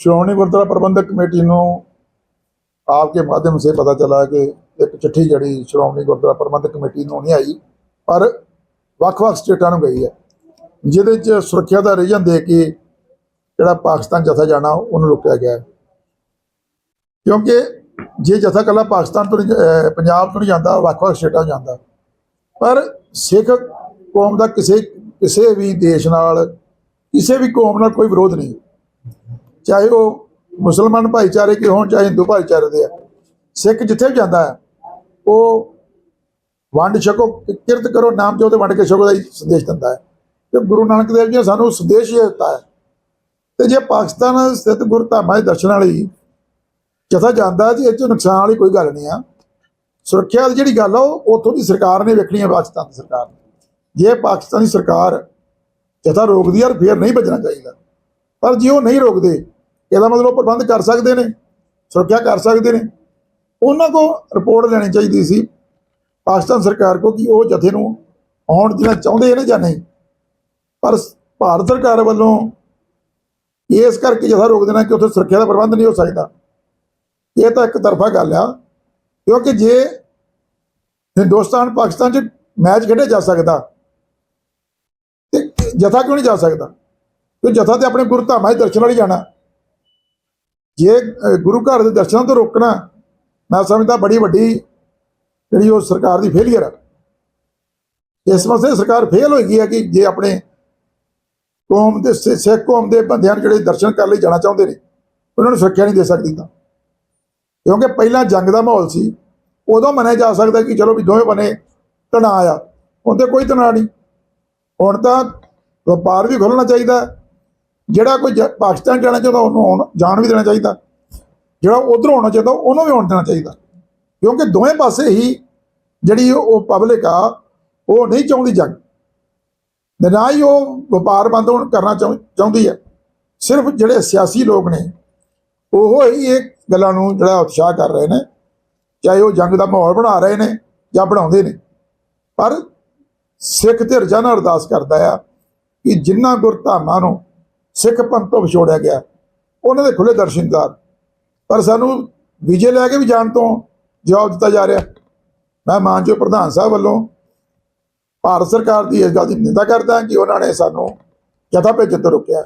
श्रोमणी गुरुद्वारा प्रबंधक कमेटी ਨੂੰ आपके माध्यम से पता चला कि ਇੱਕ ਚਿੱਠੀ ਜਿਹੜੀ ਸ਼੍ਰੋਮਣੀ ਗੁਰਦੁਆਰਾ ਪ੍ਰਬੰਧਕ ਕਮੇਟੀ ਨੂੰ ਨਹੀਂ ਆਈ ਪਰ ਵੱਖ-ਵੱਖ ਸਟੇਟਾਂ ਨੂੰ ਗਈ ਹੈ ਜਿਹਦੇ 'ਚ ਸੁਰੱਖਿਆ ਦਾ ਰੀਜਨ ਦੇ ਕੇ ਜਿਹੜਾ ਪਾਕਿਸਤਾਨ ਜਥਾ ਜਾਣਾ ਉਹਨੂੰ ਰੋਕਿਆ ਗਿਆ ਹੈ। ਕਿਉਂਕਿ ਜੇ ਜਥਾ ਕੱਲਾ ਪਾਕਿਸਤਾਨ ਤੋਂ ਨਹੀਂ, ਅਹ, ਪੰਜਾਬ ਤੋਂ ਨਹੀਂ ਜਾਂਦਾ ਵੱਖ-ਵੱਖ ਸਟੇਟਾਂ ਤੋਂ ਜਾਂਦਾ ਪਰ ਸਿੱਖ ਕੌਮ ਦਾ ਕਿਸੇ ਕਿਸੇ ਵੀ ਦੇਸ਼ ਨਾਲ ਕਿਸੇ ਵੀ ਕੌਮ ਨਾਲ ਕੋਈ ਵਿਰੋਧ ਨਹੀਂ ਚਾਹੇ ਉਹ ਮੁਸਲਮਾਨ ਭਾਈਚਾਰੇ ਕੇ ਹੋਣ, ਚਾਹੇ ਹਿੰਦੂ ਭਾਈਚਾਰੇ ਦੇ ਆ। ਸਿੱਖ ਜਿੱਥੇ ਵੀ ਜਾਂਦਾ ਹੈ, ਉਹ ਵੰਡ ਛਕੋ, ਕਿਰਤ ਕਰੋ, ਨਾਮ ਜੋ ਤੇ ਵੰਡ ਕੇ ਛਕੋ ਦਾ ਹੀ ਸੰਦੇਸ਼ ਦਿੰਦਾ ਹੈ। ਤੇ ਗੁਰੂ ਨਾਨਕ ਦੇਵ ਜੀ ਨੇ ਸਾਨੂੰ ਸੰਦੇਸ਼ ਇਹ ਦਿੱਤਾ ਹੈ। ਤੇ ਜੇ ਪਾਕਿਸਤਾਨ ਸਥਿਤ ਗੁਰਧਾਮਾਂ ਦੇ ਦਰਸ਼ਨਾਂ ਲਈ ਜਥਾ ਜਾਂਦਾ ਜੀ ਇਹ ਚ ਨੁਕਸਾਨ ਵਾਲੀ ਕੋਈ ਗੱਲ ਨਹੀਂ ਆ। ਸੁਰੱਖਿਆ ਦੀ ਜਿਹੜੀ ਗੱਲ ਆ, ਉਹ ਉੱਥੋਂ ਦੀ ਸਰਕਾਰ ਨੇ ਵੇਖਣੀ ਹੈ ਪਾਕਿਸਤਾਨ ਦੀ ਸਰਕਾਰ ਨੇ। ਜੇ ਪਾਕਿਸਤਾਨੀ ਸਰਕਾਰ ਜਥਾ ਰੋਕਦੀ ਆ ਫਿਰ ਨਹੀਂ ਭੱਜਣਾ ਚਾਹੀਦਾ। ਪਰ ਜੇ ਉਹ ਨਹੀਂ ਰੋਕਦੇ ਇਹਦਾ ਮਤਲਬ ਉਹ ਪ੍ਰਬੰਧ ਕਰ ਸਕਦੇ ਨੇ, ਸੁਰੱਖਿਆ ਕਰ ਸਕਦੇ ਨੇ। ਉਹਨਾਂ ਕੋ ਰਿਪੋਰਟ ਲੈਣੀ ਚਾਹੀਦੀ ਸੀ ਪਾਕਿਸਤਾਨ ਸਰਕਾਰ ਕੋ ਕਿ ਉਹ ਜਥੇ ਨੂੰ ਆਉਣ ਦੇਣਾ ਚਾਹੁੰਦੇ ਨੇ ਜਾਂ ਨਹੀਂ। ਪਰ ਭਾਰਤ ਸਰਕਾਰ ਵੱਲੋਂ ਇਸ ਕਰਕੇ ਜਥਾ ਰੋਕ ਦੇਣਾ ਕਿ ਉੱਥੇ ਸੁਰੱਖਿਆ ਦਾ ਪ੍ਰਬੰਧ ਨਹੀਂ ਹੋ ਸਕਦਾ। ਇਹ ਤਾਂ ਇੱਕ ਤਰਫਾ ਗੱਲ ਆ, ਕਿਉਂਕਿ ਜੇ ਹਿੰਦੁਸਤਾਨ ਪਾਕਿਸਤਾਨ 'ਚ ਮੈਚ ਖੇਡਿਆ ਜਾ ਸਕਦਾ ਤੇ ਜਥਾ ਕਿਉਂ ਨਹੀਂ ਜਾ ਸਕਦਾ? ਕਿਉਂ ਜਥਾ ਤੇ ਆਪਣੇ ਗੁਰੂ ਧਾਮਾਂ ਦੇ ਦਰਸ਼ਨ ਵਾਲੀ ਜਾਣਾ। ਜੇ ਗੁਰੂ ਘਰ ਦੇ ਦਰਸ਼ਨਾਂ ਤੋਂ ਰੋਕਣਾ, ਮੈਂ ਸਮਝਦਾ ਬੜੀ ਵੱਡੀ ਜਿਹੜੀ ਉਹ ਸਰਕਾਰ ਦੀ ਫੇਲਿਅਰ ਹੈ ਇਸ ਵਾਸਤੇ ਸਰਕਾਰ ਫੇਲ ਹੋਈ ਗਈ ਹੈ ਕਿ ਜੇ ਆਪਣੇ ਕੌਮ ਦੇ ਸਿ- ਸਿੱਖ ਕੌਮ ਦੇ ਬੰਦਿਆਂ ਨੂੰ ਜਿਹੜੇ ਦਰਸ਼ਨ ਕਰਨ ਲਈ ਜਾਣਾ ਚਾਹੁੰਦੇ ਨੇ, ਉਹਨਾਂ ਨੂੰ ਸੁਰੱਖਿਆ ਨਹੀਂ ਦੇ ਸਕਦੀ ਤਾਂ। ਕਿਉਂਕਿ ਪਹਿਲਾਂ ਜੰਗ ਦਾ ਮਾਹੌਲ ਸੀ, ਉਦੋਂ ਮੰਨਿਆ ਜਾ ਸਕਦਾ ਕਿ ਚਲੋ ਵੀ ਦੋਵੇਂ ਬਨੇ ਤਣਾਅ ਆ, ਹੁਣ ਤੇ ਕੋਈ ਤਣਾਅ ਨਹੀਂ। ਹੁਣ ਤਾਂ ਵਪਾਰ ਵੀ ਖੋਲ੍ਹਣਾ ਚਾਹੀਦਾ ਜਿਹੜਾ ਕੋਈ ਜ- ਪਾਕਿਸਤਾਨ ਜਾਣਾ ਚਾਹੁੰਦਾ, ਉਹਨੂੰ ਆਉਣ, ਜਾਣ ਵੀ ਦੇਣਾ ਚਾਹੀਦਾ। ਜਿਹੜਾ ਉਧਰੋਂ ਆਉਣਾ ਚਾਹੀਦਾ, ਉਹਨੂੰ ਵੀ ਆਉਣ ਦੇਣਾ ਚਾਹੀਦਾ। ਕਿਉਂਕਿ ਦੋਵੇਂ ਪਾਸੇ ਹੀ ਜਿਹੜੀ ਉਹ ਪਬਲਿਕ ਆ, ਉਹ ਨਹੀਂ ਚਾਹੁੰਦੀ ਜੰਗ। ਨਾ ਹੀ ਉਹ ਵਪਾਰ ਬੰਦ ਹੋਣ ਕਰਨਾ ਚਾਹੁੰ- ਚਾਹੁੰਦੀ ਹੈ। ਸਿਰਫ ਜਿਹੜੇ ਸਿਆਸੀ ਲੋਕ ਨੇ, ਉਹ ਹੀ ਇਹ ਗੱਲਾਂ ਨੂੰ ਜਿਹੜਾ ਉਤਸ਼ਾਹ ਕਰ ਰਹੇ ਨੇ। ਚਾਹੇ ਉਹ ਜੰਗ ਦਾ ਮਾਹੌਲ ਬਣਾ ਰਹੇ ਨੇ ਜਾਂ ਬਣਾਉਂਦੇ ਨੇ। ਪਰ ਸਿੱਖ ਤੇ ਰਜਾਨਾ ਅਰਦਾਸ ਕਰਦਾ ਆ ਕਿ ਜਿਨ੍ਹਾਂ ਗੁਰਧਾਮਾਂ ਨੂੰ ਸਿੱਖ ਪੰਥ ਤੋਂ ਵਿਛੋੜਿਆ ਗਿਆ। ਉਹਨਾਂ ਦੇ ਖੁੱਲੇ ਦਰਸ਼ਨਦਾਰ ਪਰ ਸਾਨੂੰ ਵਿਜੇ ਲੈ ਕੇ ਵੀ ਜਾਣ ਤੋਂ ਜਵਾਬ ਦਿੱਤਾ ਜਾ ਰਿਹਾ। ਮੈਂ ਮਾਨਜੋ ਪ੍ਰਧਾਨ ਸਾਹਿਬ ਵੱਲੋਂ ਭਾਰਤ ਸਰਕਾਰ ਦੀ ਇਸ ਗੱਲ ਦੀ ਨਿੰਦਾ ਕਰਦਾ ਕਿ ਉਹਨਾਂ ਨੇ ਸਾਨੂੰ ਜਥਾ ਭੇਜਣ ਤੋਂ ਰੋਕਿਆ।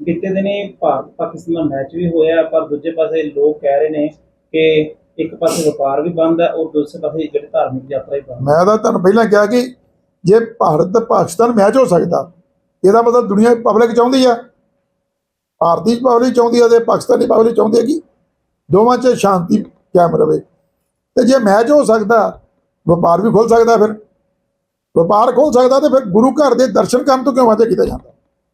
ਬੀਤੇ ਦਿਨੀ ਭਾਰਤ ਪਾਕਿਸਤਾਨ ਮੈਚ ਵੀ ਹੋਇਆ ਪਰ ਦੂਜੇ ਪਾਸੇ ਲੋਕ ਕਹਿ ਰਹੇ ਨੇ ਕਿ ਇੱਕ ਪਾਸੇ ਵਪਾਰ ਵੀ ਬੰਦ ਹੈ ਔਰ ਦੂਸਰੇ ਪਾਸੇ ਜਿਹੜੀ ਧਾਰਮਿਕ ਯਾਤਰਾ ਵੀ ਬੰਦ ਮੈਂ ਤਾਂ ਤੁਹਾਨੂੰ ਪਹਿਲਾਂ ਕਿਹਾ ਕਿ ਜੇ ਭਾਰਤ ਤੇ ਪਾਕਿਸਤਾਨ ਮੈਚ ਹੋ ਸਕਦਾ ਇਹਦਾ ਮਤਲਬ ਦੁਨੀਆ ਪਬਲਿਕ ਚਾਹੁੰਦੀ ਆ। ਭਾਰਤੀ ਪਬਲਿਕ ਚਾਹੁੰਦੀ ਆ ਤੇ ਪਾਕਿਸਤਾਨੀ ਪਬਲਿਕ ਚਾਹੁੰਦੀ ਆ ਕਿ ਦੋਵਾਂ 'ਚ ਸ਼ਾਂਤੀ ਕਾਇਮ ਰਵੇ। ਤੇ ਜੇ ਮੈਚ ਹੋ ਸਕਦਾ, ਵਪਾਰ ਵੀ ਖੁੱਲ ਸਕਦਾ ਫਿਰ। ਵਪਾਰ ਖੁੱਲ ਸਕਦਾ ਤੇ ਫਿਰ ਗੁਰੂ ਘਰ ਦੇ ਦਰਸ਼ਨ ਕਰਨ ਤੋਂ ਕਿਉਂ ਵਾਂਝਾ ਕੀਤਾ ਜਾਂਦਾ?